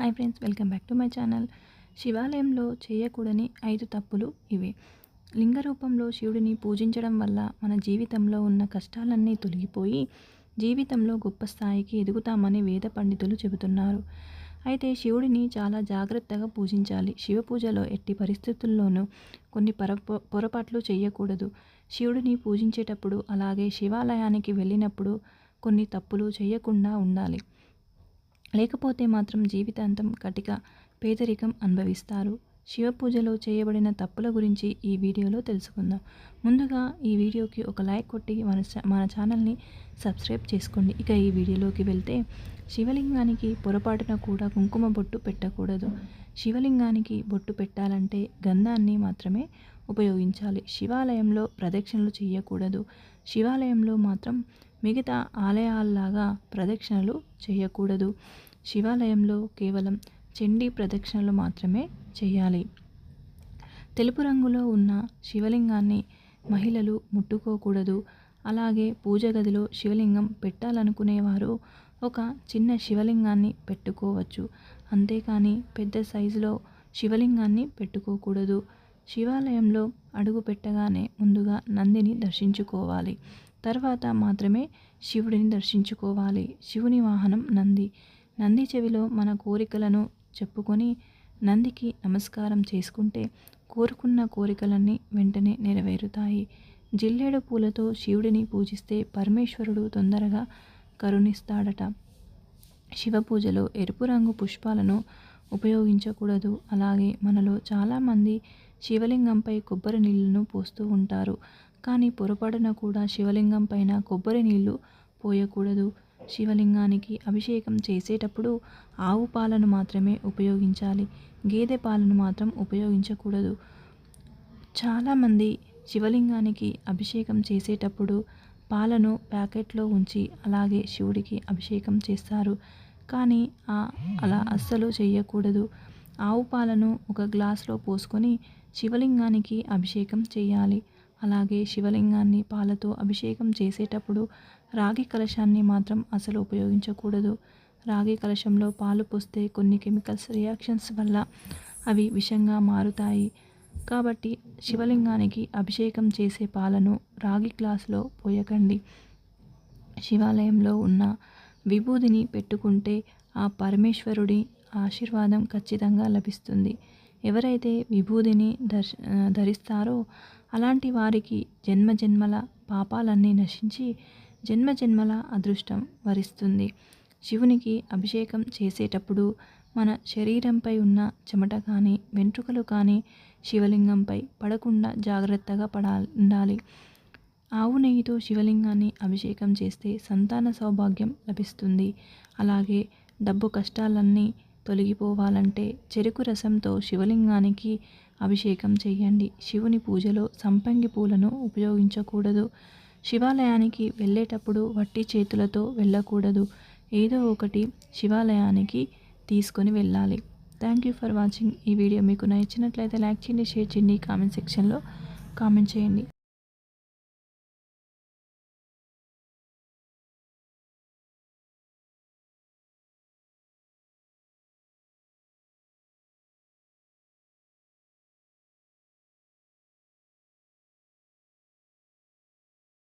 Hi friends welcome back to my channel. శివాలయంలో చేయకూడని ఐదు తప్పులు ఇవి. లింగ రూపంలో శివుడిని పూజించడం వల్ల మన జీవితంలో ఉన్న కష్టాలన్నీ తొలగిపోయి జీవితంలో గొప్ప స్థాయికి ఎదుగుతామని వేద పండితులు చెబుతున్నారు. అయితే శివుడిని చాలా జాగ్రత్తగా పూజించాలి. శివ పూజలో ఎట్టి పరిస్థితుల్లోనూ కొన్ని పరప పొరపాట్లు చేయకూడదు. శివుడిని పూజించేటప్పుడు అలాగే శివాలయానికి వెళ్ళినప్పుడు కొన్ని తప్పులు చేయకుండా ఉండాలి. లేకపోతే మాత్రం జీవితాంతం కటిక పేదరికం అనుభవిస్తారు. శివ పూజలో చేయబడిన తప్పుల గురించి ఈ వీడియోలో తెలుసుకుందాం. ముందుగా ఈ వీడియోకి ఒక లైక్ కొట్టి మన మన ఛానల్ని సబ్స్క్రైబ్ చేసుకోండి. ఇక ఈ వీడియోలోకి వెళ్తే శివలింగానికి పొరపాటున కూడా కుంకుమ బొట్టు పెట్టకూడదు. శివలింగానికి బొట్టు పెట్టాలంటే గంధాన్ని మాత్రమే ఉపయోగించాలి. శివాలయంలో ప్రదక్షిణలు చేయకూడదు. శివాలయంలో మాత్రం మిగతా ఆలయాల్లాగా ప్రదక్షిణలు చేయకూడదు. శివాలయంలో కేవలం చండీ ప్రదక్షిణలు మాత్రమే చేయాలి. తెలుపు రంగులో ఉన్న శివలింగాన్ని మహిళలు ముట్టుకోకూడదు. అలాగే పూజ గదిలో శివలింగం పెట్టాలనుకునేవారు ఒక చిన్న శివలింగాన్ని పెట్టుకోవచ్చు. అంతేకాని పెద్ద సైజులో శివలింగాన్ని పెట్టుకోకూడదు. శివాలయంలో అడుగు పెట్టగానే ముందుగా నందిని దర్శించుకోవాలి. తర్వాత మాత్రమే శివుడిని దర్శించుకోవాలి. శివుని వాహనం నంది. నంది చెవిలో మన కోరికలను చెప్పుకొని నందికి నమస్కారం చేసుకుంటే కోరుకున్న కోరికలన్నీ వెంటనే నెరవేరుతాయి. జిల్లేడు పూలతో శివుడిని పూజిస్తే పరమేశ్వరుడు తొందరగా కరుణిస్తాడట. శివ పూజలో ఎరుపు రంగు పుష్పాలను ఉపయోగించకూడదు. అలాగే మనలో చాలామంది శివలింగంపై కొబ్బరి నీళ్ళను పోస్తూ ఉంటారు. కానీ పొరపాటున కూడా శివలింగం పైన కొబ్బరి నీళ్ళు పోయకూడదు. శివలింగానికి అభిషేకం చేసేటప్పుడు ఆవు పాలను మాత్రమే ఉపయోగించాలి. గేదె పాలను మాత్రం ఉపయోగించకూడదు. చాలామంది శివలింగానికి అభిషేకం చేసేటప్పుడు పాలను ప్యాకెట్లో ఉంచి అలాగే శివుడికి అభిషేకం చేస్తారు. కానీ అలా అస్సలు చేయకూడదు ఆవు పాలను ఒక గ్లాస్లో పోసుకొని శివలింగానికి అభిషేకం చేయాలి. అలాగే శివలింగాన్ని పాలతో అభిషేకం చేసేటప్పుడు రాగి కలశాన్ని మాత్రం అసలు ఉపయోగించకూడదు. రాగి కలశంలో పాలు పోస్తే కొన్ని కెమికల్స్ రియాక్షన్స్ వల్ల అవి విషంగా మారుతాయి. కాబట్టి శివలింగానికి అభిషేకం చేసే పాలను రాగి గ్లాసులో పోయకండి. శివాలయంలో ఉన్న విభూదిని పెట్టుకుంటే ఆ పరమేశ్వరుడి ఆశీర్వాదం ఖచ్చితంగా లభిస్తుంది. ఎవరైతే విభూదిని దర్శ ధరిస్తారో అలాంటి వారికి జన్మజన్మల పాపాలన్నీ నశించి జన్మజన్మల అదృష్టం వరిస్తుంది. శివునికి అభిషేకం చేసేటప్పుడు మన శరీరంపై ఉన్న చెమట కానీ వెంట్రుకలు కానీ శివలింగంపై పడకుండా జాగ్రత్తగా పడా ఉండాలి. ఆవు నెయ్యితో శివలింగాన్ని అభిషేకం చేస్తే సంతాన సౌభాగ్యం లభిస్తుంది. అలాగే డబ్బు కష్టాలన్నీ తొలగిపోవాలంటే చెరుకు రసంతో శివలింగానికి అభిషేకం చేయండి. శివుని పూజలో సంపంగి పూలను ఉపయోగించకూడదు. శివాలయానికి వెళ్ళేటప్పుడు వట్టి చేతులతో వెళ్ళకూడదు. ఏదో ఒకటి శివాలయానికి తీసుకొని వెళ్ళాలి. థ్యాంక్ యూ ఫర్ వాచింగ్ ఈ వీడియో. మీకు నచ్చినట్లయితే లైక్ చేయండి షేర్ చేయండి కామెంట్ సెక్షన్లో కామెంట్ చేయండి.